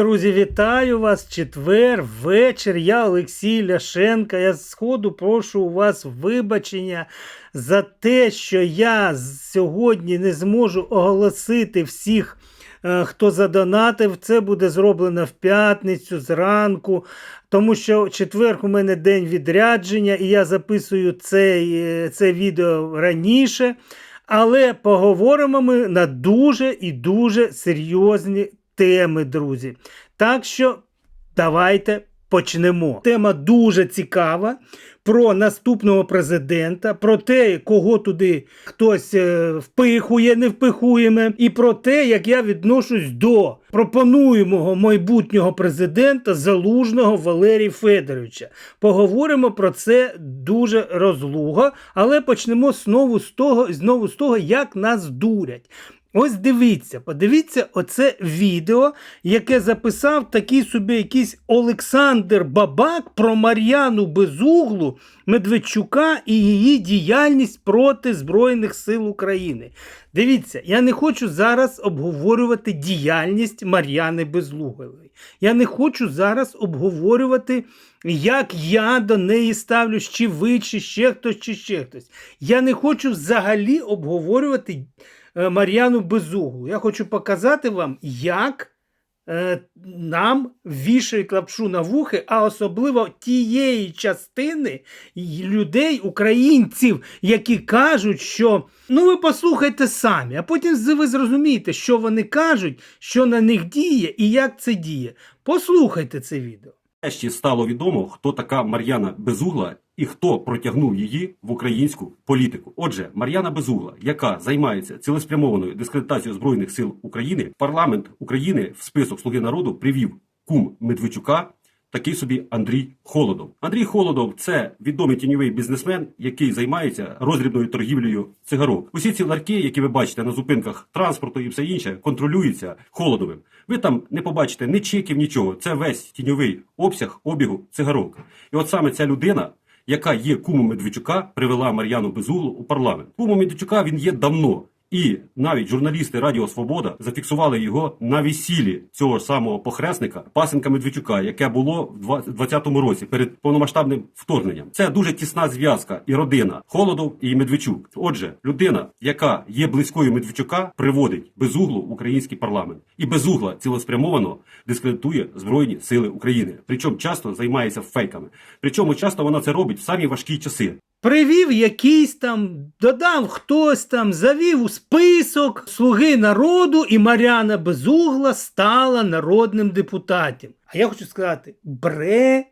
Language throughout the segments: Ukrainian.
Друзі, вітаю вас! Четвер, вечір. Я Олексій Ляшенка. Я сходу прошу у вас вибачення за те, що я сьогодні не зможу оголосити всіх, е, хто задонатив. Це буде зроблено в п'ятницю зранку. Тому що четвер у мене день відрядження, і я записую цей, е, це відео раніше. Але поговоримо ми на дуже і дуже серйозні теми, друзі. Так що давайте почнемо. Тема дуже цікава про наступного президента, про те, кого туди хтось е, впихує, не впихуємо, і про те, як я відношусь до пропонуємого майбутнього президента Залужного Валерія Федоровича. Поговоримо про це дуже розлуго, але почнемо знову з того, знову з того, як нас дурять. Ось дивіться, подивіться оце відео, яке записав такий собі якийсь Олександр Бабак про Мар'яну Безуглу, Медведчука і її діяльність проти Збройних сил України. Дивіться, я не хочу зараз обговорювати діяльність Мар'яни Безуглої. Я не хочу зараз обговорювати, як я до неї ставлюсь, чи ви, чи ще хтось, чи ще хтось. Я не хочу взагалі обговорювати. Е, Мар'яну Безуглу. Я хочу показати вам, як е, нам вішають лапшу на вухи, а особливо тієї частини людей, українців, які кажуть, що ну ви послухайте самі, а потім ви зрозумієте, що вони кажуть, що на них діє і як це діє. Послухайте це відео. Нарешті стало відомо, хто така Мар'яна Безугла і хто протягнув її в українську політику. Отже, Мар'яна Безугла, яка займається цілеспрямованою дискредитацією збройних сил України, парламент України в список Слуги народу привів кум Медведчука. Такий собі Андрій Холодов. Андрій Холодов це відомий тіньовий бізнесмен, який займається роздрібною торгівлею цигарок. Усі ці ларки, які ви бачите на зупинках транспорту і все інше, контролюються Холодовим. Ви там не побачите ні чеків, нічого. Це весь тіньовий обсяг обігу цигарок. І от саме ця людина, яка є кумом Медведчука, привела Мар'яну Безуглу у парламент. Кумом Медведчука він є давно. І навіть журналісти Радіо Свобода зафіксували його на весіллі цього ж самого похресника Пасенка Медведчука, яке було в 2020 році перед повномасштабним вторгненням. Це дуже тісна зв'язка і родина Холодов і Медведчук. Отже, людина, яка є близькою Медведчука, приводить безуглу в український парламент, і безугла цілеспрямовано дискредитує збройні сили України. Причому часто займається фейками. Причому часто вона це робить в самі важкі часи. Привів якийсь там, додав хтось там, завів у список Слуги народу, і Мар'яна Безугла стала народним депутатом. А я хочу сказати: брехня.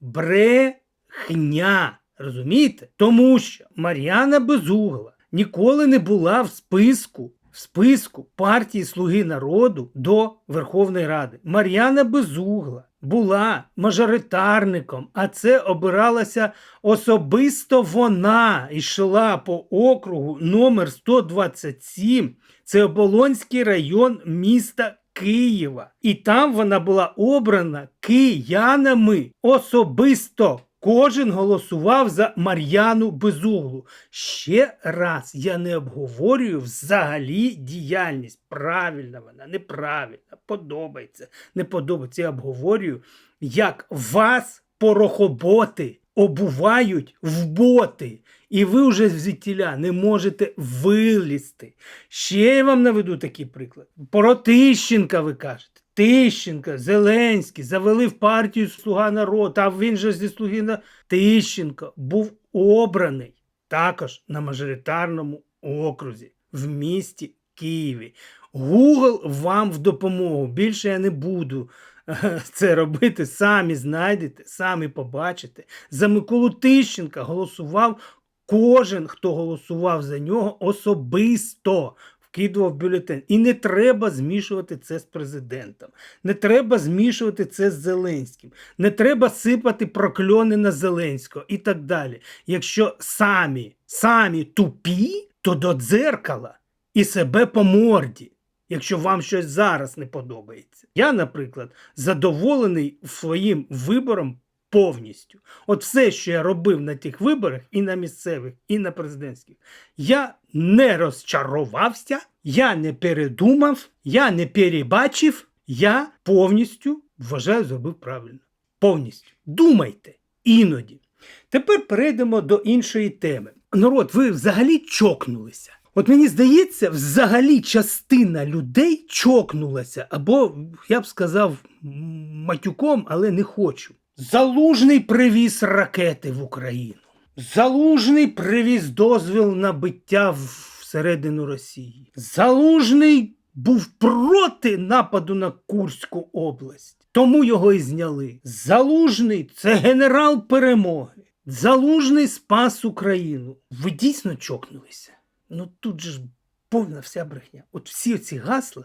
Брехня. Розумієте? Тому що Мар'яна Безугла ніколи не була в списку. В списку партії Слуги народу до Верховної Ради. Мар'яна Безугла була мажоритарником, а це обиралася особисто вона йшла по округу номер 127. Це Оболонський район міста Києва. І там вона була обрана киянами особисто. Кожен голосував за Мар'яну Безуглу. Ще раз я не обговорюю взагалі діяльність. Правильна вона, неправильна, подобається, не подобається. Я обговорюю, як вас порохоботи обувають в боти. І ви вже звідтіля не можете вилізти. Ще я вам наведу такий приклад. Про Тищенка ви кажете. Тищенка, Зеленський завели в партію Слуга народу, а він же зі Слуги на Тищенко був обраний також на мажоритарному окрузі в місті Києві. Google вам в допомогу. Більше я не буду е, це робити. Самі знайдете, самі побачите. За Миколу Тищенка голосував кожен, хто голосував за нього особисто вкидував бюлетень. І не треба змішувати це з президентом. Не треба змішувати це з Зеленським. Не треба сипати прокльони на Зеленського і так далі. Якщо самі, самі тупі, то до дзеркала і себе по морді. Якщо вам щось зараз не подобається. Я, наприклад, задоволений своїм вибором повністю. От все, що я робив на тих виборах, і на місцевих, і на президентських, я не розчарувався, я не передумав, я не перебачив, Я повністю вважаю, зробив правильно. Повністю. Думайте іноді. Тепер перейдемо до іншої теми. Народ, ви взагалі чокнулися. От мені здається, взагалі частина людей чокнулася, або я б сказав матюком, але не хочу. Залужний привіз ракети в Україну. Залужний привіз дозвіл на биття всередину Росії. Залужний був проти нападу на Курську область. Тому його і зняли. Залужний це генерал перемоги. Залужний спас Україну. Ви дійсно чокнулися. Ну тут же ж повна вся брехня. От всі ці гасла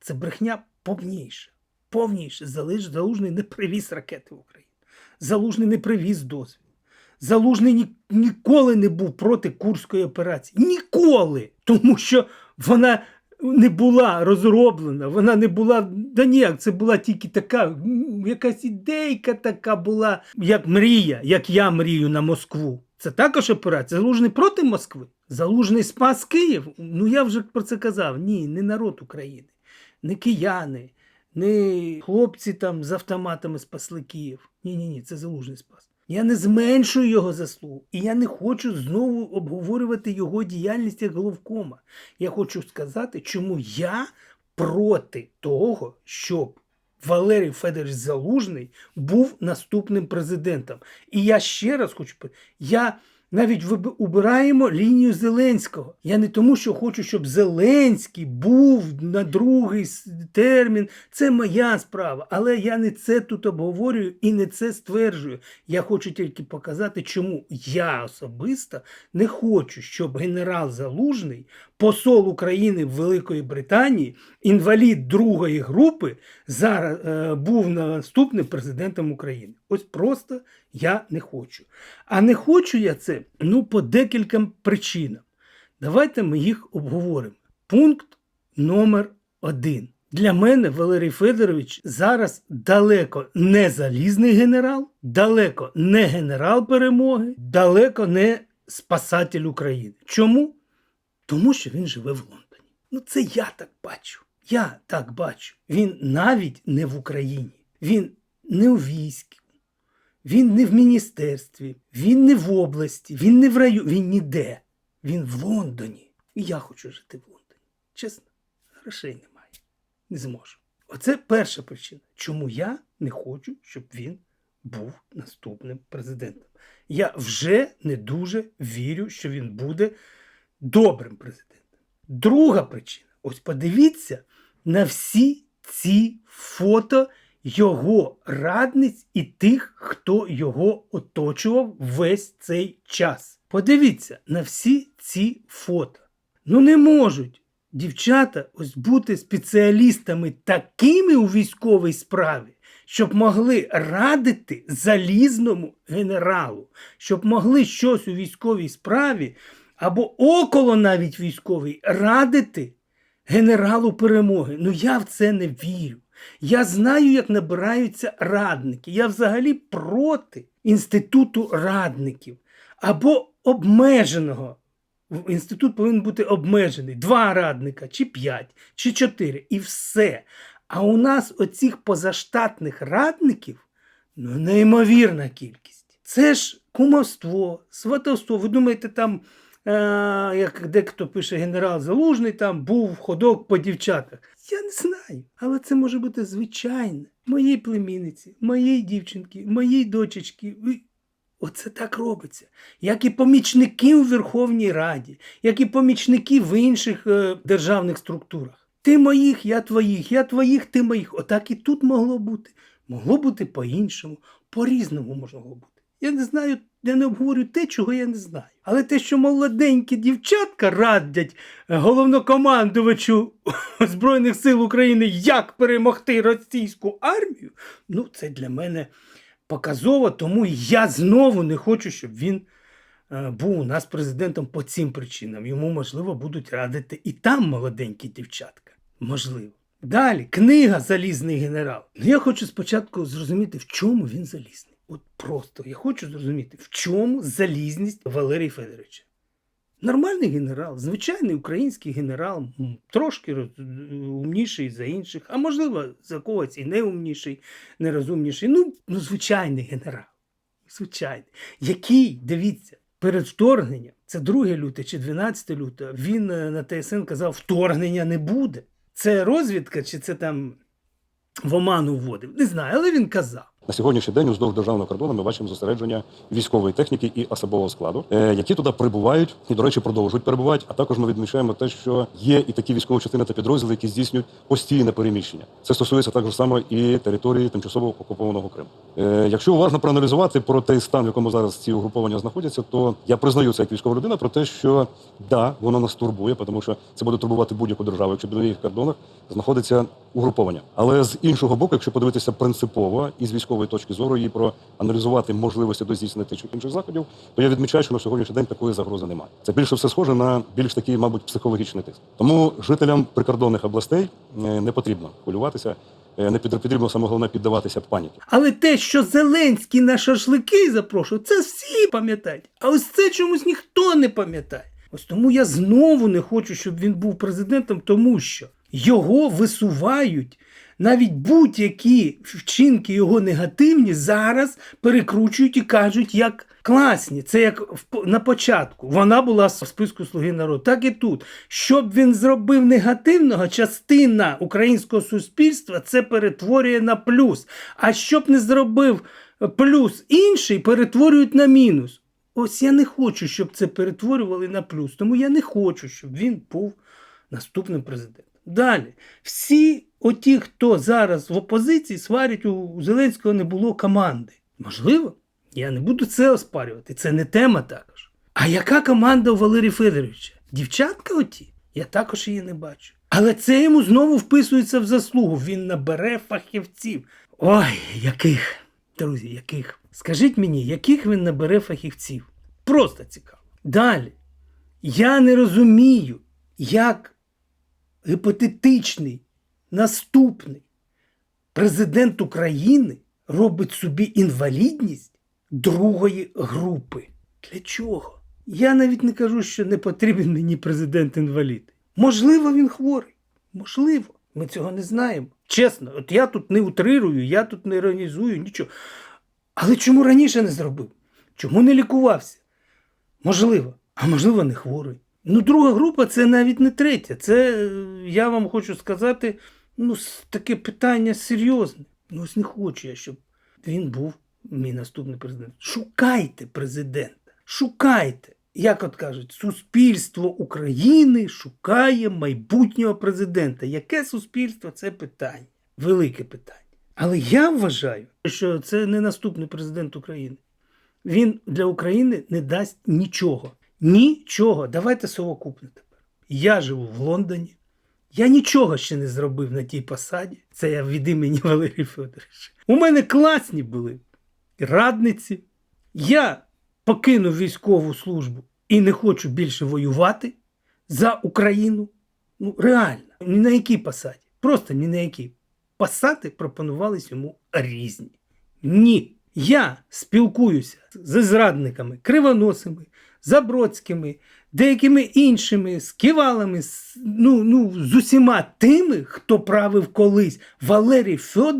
це брехня повніша. Повніше. Залужний не привіз ракети в Україну. Залужний не привіз дозвіл. Залужний ні, ніколи не був проти Курської операції. Ніколи! Тому що вона не була розроблена, вона не була. Да ніяк, це була тільки така, якась ідейка така була, як мрія, як я мрію на Москву. Це також операція. Залужний проти Москви. Залужний спас Київ. Ну я вже про це казав. Ні, не народ України, не кияни, не хлопці там з автоматами спасли Київ. Ні, ні, ні, це залужний спас. Я не зменшую його заслугу, і я не хочу знову обговорювати його діяльність як головкома. Я хочу сказати, чому я проти того, щоб Валерій Федорович Залужний був наступним президентом. І я ще раз хочу я навіть убираємо лінію Зеленського. Я не тому, що хочу, щоб Зеленський був на другий термін. Це моя справа. Але я не це тут обговорюю і не це стверджую. Я хочу тільки показати, чому я особисто не хочу, щоб генерал Залужний, посол України в Великої Британії, інвалід другої групи, зараз е, був наступним президентом України. Ось просто я не хочу. А не хочу я це ну, по декільком причинам. Давайте ми їх обговоримо. Пункт номер один. Для мене Валерій Федорович зараз далеко не залізний генерал, далеко не генерал перемоги, далеко не спасатель України. Чому? Тому що він живе в Лондоні. Ну, це я так бачу. Я так бачу. Він навіть не в Україні. Він не у війську, він не в міністерстві, він не в області, він не в районі, він ніде. Він в Лондоні. І я хочу жити в Лондоні. Чесно, грошей немає. Не зможу. Оце перша причина, чому я не хочу, щоб він був наступним президентом. Я вже не дуже вірю, що він буде добрим президентом. Друга причина: ось подивіться на всі ці фото його радниць і тих, хто його оточував весь цей час. Подивіться на всі ці фото. Ну не можуть дівчата ось бути спеціалістами такими у військовій справі, щоб могли радити залізному генералу, щоб могли щось у військовій справі або около навіть військовій радити генералу перемоги. Ну я в це не вірю. Я знаю, як набираються радники. Я взагалі проти інституту радників або обмеженого. Інститут повинен бути обмежений. Два радника, чи п'ять, чи чотири, і все. А у нас оцих позаштатних радників ну, неймовірна кількість. Це ж кумовство, сватовство. Ви думаєте, там, як дехто пише генерал Залужний, там був ходок по дівчатах. Я не знаю, але це може бути звичайне. Моїй племінниці, моїй дівчинки, моїй дочечки. Оце так робиться. Як і помічники у Верховній Раді, як і помічники в інших е, державних структурах. Ти моїх, я твоїх, я твоїх, ти моїх. Отак і тут могло бути. Могло бути по-іншому, по-різному можна було бути. Я не знаю, я не обговорю те, чого я не знаю. Але те, що молоденькі дівчатка радять головнокомандувачу Збройних сил України, як перемогти російську армію, ну це для мене показово, тому я знову не хочу, щоб він е, був у нас президентом по цим причинам. Йому, можливо, будуть радити і там молоденькі дівчатка. Можливо. Далі, книга Залізний генерал. Ну, я хочу спочатку зрозуміти, в чому він залізний. От просто я хочу зрозуміти, в чому залізність Валерія Федоровича. Нормальний генерал, звичайний український генерал, трошки умніший за інших, а можливо, за когось і не умніший, не розумніший. Ну, ну, звичайний генерал. Звичайний. Який, дивіться, перед вторгненням, це 2 люте чи 12 лютого, він е, на ТСН казав, вторгнення не буде. Це розвідка, чи це там в оману вводив? Не знаю, але він казав. На сьогоднішній день уздовж державного кордону ми бачимо зосередження військової техніки і особового складу, е, які туди прибувають і, до речі, продовжують перебувати. А також ми відмічаємо те, що є і такі військові частини та підрозділи, які здійснюють постійне переміщення. Це стосується також само і території тимчасово окупованого Криму. Е, Якщо уважно проаналізувати про той стан, в якому зараз ці угруповання знаходяться, то я признаю це як військова людина про те, що да, воно нас турбує, тому що це буде турбувати будь-яку державу, якщо біля їх кордонах знаходиться угруповання. Але з іншого боку, якщо подивитися принципово і з військової точки зору і проаналізувати можливості до здійснення тих чи інших заходів, то я відмічаю, що на сьогоднішній день такої загрози немає. Це більше все схоже на більш такий, мабуть, психологічний тиск. Тому жителям прикордонних областей е, не потрібно хвилюватися, е, не потрібно саме головне піддаватися паніки. Але те, що Зеленський на шашлики запрошував, це всі пам'ятають. А ось це чомусь ніхто не пам'ятає. Ось тому я знову не хочу, щоб він був президентом, тому що його висувають. Навіть будь-які вчинки його негативні зараз перекручують і кажуть, як класні. Це як на початку. Вона була в списку Слуги народу. Так і тут. Щоб він зробив негативного, частина українського суспільства це перетворює на плюс. А щоб не зробив плюс інший, перетворюють на мінус. Ось я не хочу, щоб це перетворювали на плюс. Тому я не хочу, щоб він був наступним президентом. Далі, всі оті, хто зараз в опозиції, сварять у Зеленського не було команди. Можливо, я не буду це оспарювати. Це не тема також. А яка команда у Валерія Федоровича? Дівчатка оті? Я також її не бачу. Але це йому знову вписується в заслугу. Він набере фахівців. Ой, яких, друзі, яких? Скажіть мені, яких він набере фахівців? Просто цікаво. Далі. Я не розумію, як гіпотетичний наступний президент України робить собі інвалідність другої групи. Для чого? Я навіть не кажу, що не потрібен мені президент-інвалід. Можливо, він хворий. Можливо, ми цього не знаємо. Чесно, от я тут не утрирую, я тут не іронізую, нічого. Але чому раніше не зробив? Чому не лікувався? Можливо, а можливо, не хворий. Ну, друга група це навіть не третя. Це, е, я вам хочу сказати, ну, таке питання серйозне. Ну, ось не хочу я, щоб він був мій наступний президент. Шукайте президента. Шукайте. Як от кажуть, суспільство України шукає майбутнього президента. Яке суспільство це питання? Велике питання. Але я вважаю, що це не наступний президент України. Він для України не дасть нічого. Нічого. Давайте совокупно тепер. Я живу в Лондоні. Я нічого ще не зробив на тій посаді. Це я від імені Валерія Федоровича. У мене класні були радниці. Я покинув військову службу і не хочу більше воювати за Україну. Ну, реально, ні на якій посаді. Просто ні на якій. Посади пропонувались йому різні. Ні. Я спілкуюся з зрадниками, кривоносими, забродськими, деякими іншими, з кивалами, з, ну, ну, з усіма тими, хто правив колись. Валерій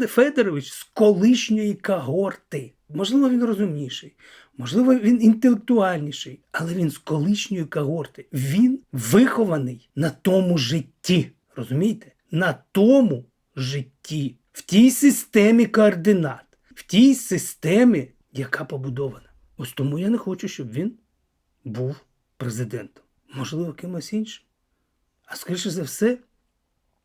Федорович з колишньої когорти. Можливо, він розумніший, можливо, він інтелектуальніший, але він з колишньої когорти. Він вихований на тому житті. Розумієте? На тому житті, в тій системі координат, в тій системі, яка побудована. Ось тому я не хочу, щоб він був президентом. Можливо, кимось іншим. А скоріше за все,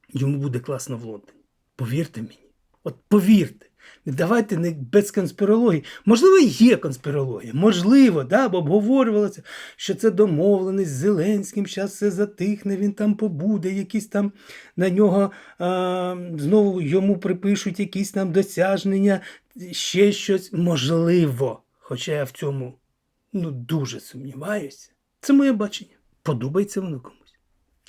йому буде класно в Лондоні. Повірте мені. От повірте. Давайте не без конспірології. Можливо, є конспірологія, можливо, да, бо обговорювалося, що це домовленість з Зеленським, зараз все затихне, він там побуде, якісь там на нього а, знову йому припишуть якісь там досягнення, ще щось. Можливо. Хоча я в цьому ну, дуже сумніваюся. Це моє бачення. Подобається воно комусь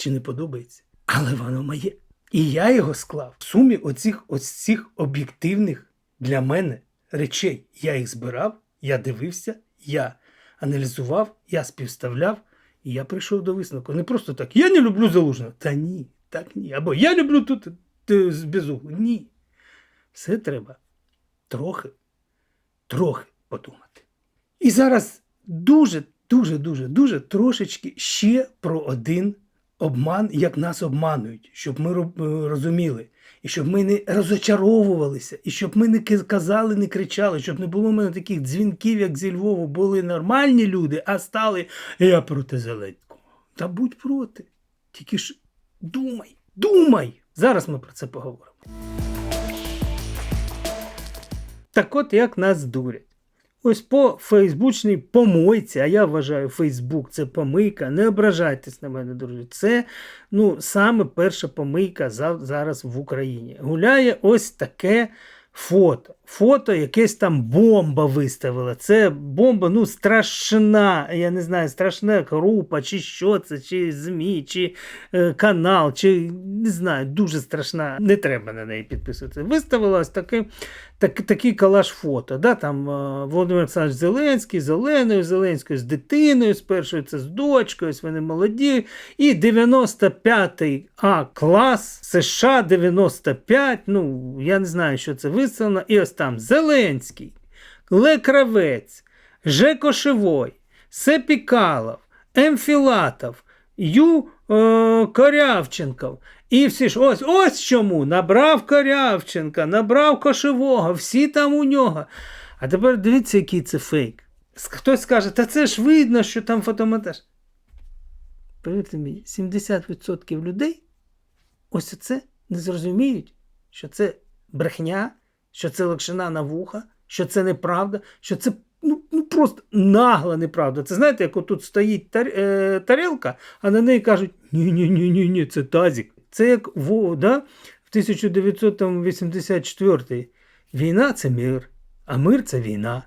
чи не подобається, але воно моє. І я його склав в сумі оцих, цих об'єктивних для мене речей. Я їх збирав, я дивився, я аналізував, я співставляв, І я прийшов до висновку. Не просто так. Я не люблю залужного. Та ні, так ні. Або я люблю тут безуглу. Ні. Все треба трохи, трохи подумати. І зараз дуже, дуже, дуже, дуже трошечки ще про один обман, як нас обманують, щоб ми е, розуміли, і щоб ми не розочаровувалися, і щоб ми не казали, не кричали, щоб не було в мене таких дзвінків, як зі Львову, були нормальні люди, а стали я проти Зеленського. Та будь проти. Тільки ж думай, думай. Зараз ми про це поговоримо. Так от як нас дурять. Ось по фейсбучній помойці, а я вважаю, Фейсбук це помийка. Не ображайтесь на мене, друзі. Це ну, саме перша помийка за- зараз в Україні. Гуляє ось таке фото. Фото якесь там бомба виставила. Це бомба, ну, страшна. Я не знаю, страшна група, чи що це, чи ЗМІ, чи е, канал, чи не знаю, дуже страшна. Не треба на неї підписуватися. Виставила ось таке так, такий калаш фото. Да? Там е, Володимир Олександрович Зеленський, з Оленою Зеленською, з дитиною, з першою це з дочкою, ось вони молоді. І 95-й А клас США 95. Ну, я не знаю, що це виставлено. І ось там Зеленський, Лекравець, Жекошевой, Сепікалов, Емфілатов, Ю е, Корявченков. І всі ж ось ось чому набрав Корявченка, набрав Кошевого, всі там у нього. А тепер дивіться, який це фейк. Хтось скаже, та це ж видно, що там фотомонтаж. Повірте мені, 70% людей ось це не зрозуміють, що це брехня, що це лакшина на вуха, що це неправда, що це ну, ну просто нагла неправда. Це знаєте, як отут стоїть тар, е, тарілка, а на неї кажуть: ні-ні-ні, ні, ні, це тазік. Це як в, да, в 1984 війна це мир, а мир це війна.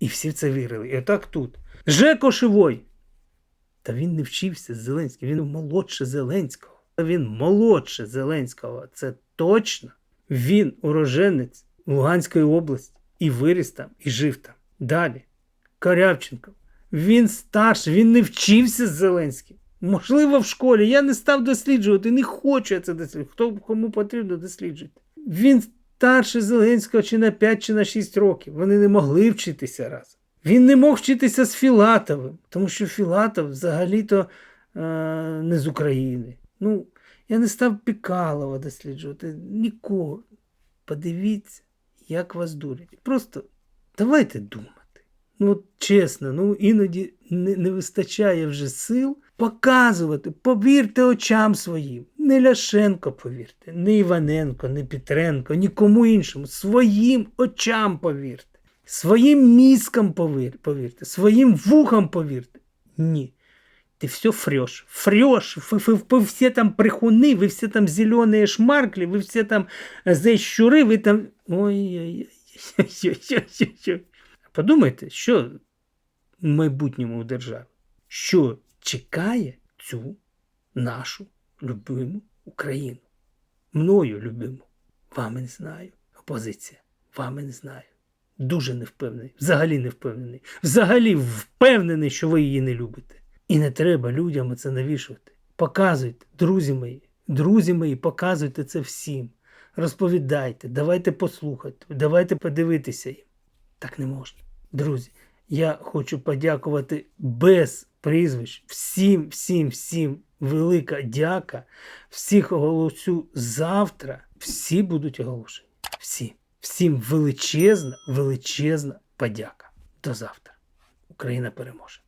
І всі в це вірили. І отак тут. Жеко Шивой. Та він не вчився з Зеленським, він молодше Зеленського. Він молодше Зеленського. Це точно. Він уроженець Луганської області і виріс там, і жив там. Далі. Корявченко. Він старший, він не вчився з Зеленським. Можливо, в школі. Я не став досліджувати, не хочу я це досліджувати. Хто кому потрібно досліджувати. Він старший Зеленського чи на 5, чи на 6 років. Вони не могли вчитися разом. Він не мог вчитися з Філатовим, тому що Філатов взагалі-то е, не з України. Ну, я не став Пікалова досліджувати нікого. Подивіться, як вас дурять. Просто давайте думати. Ну, от чесно, ну іноді не, не вистачає вже сил показувати. Повірте очам своїм. Не Ляшенко, повірте, не Іваненко, не Петренко, нікому іншому. Своїм очам повірте. Своїм мізкам повірте, своїм вухам повірте. Ні Ты все фрешь. Фрешь. Вы, вы- вы все там прихуны, вы все там зеленые шмаркли, вы все там э, зайщури, ви там. Ой-ой-ой. Подумайте, що в майбутньому в державі, що чекає цю нашу любиму Україну. Мною любиму. Вами не знаю. Опозиція. Вами не знаю. Дуже не впевнений. Взагалі не впевнений. Взагалі впевнений, що ви її не любите. І не треба людям це навішувати. Показуйте, друзі мої, друзі мої, показуйте це всім. Розповідайте, давайте послухати, давайте подивитися їм. Так не можна. Друзі, я хочу подякувати без прізвищ всім, всім, всім велика дяка. Всіх оголосю завтра. Всі будуть оголошені. Всі. Всім величезна, величезна подяка. До завтра. Україна переможе.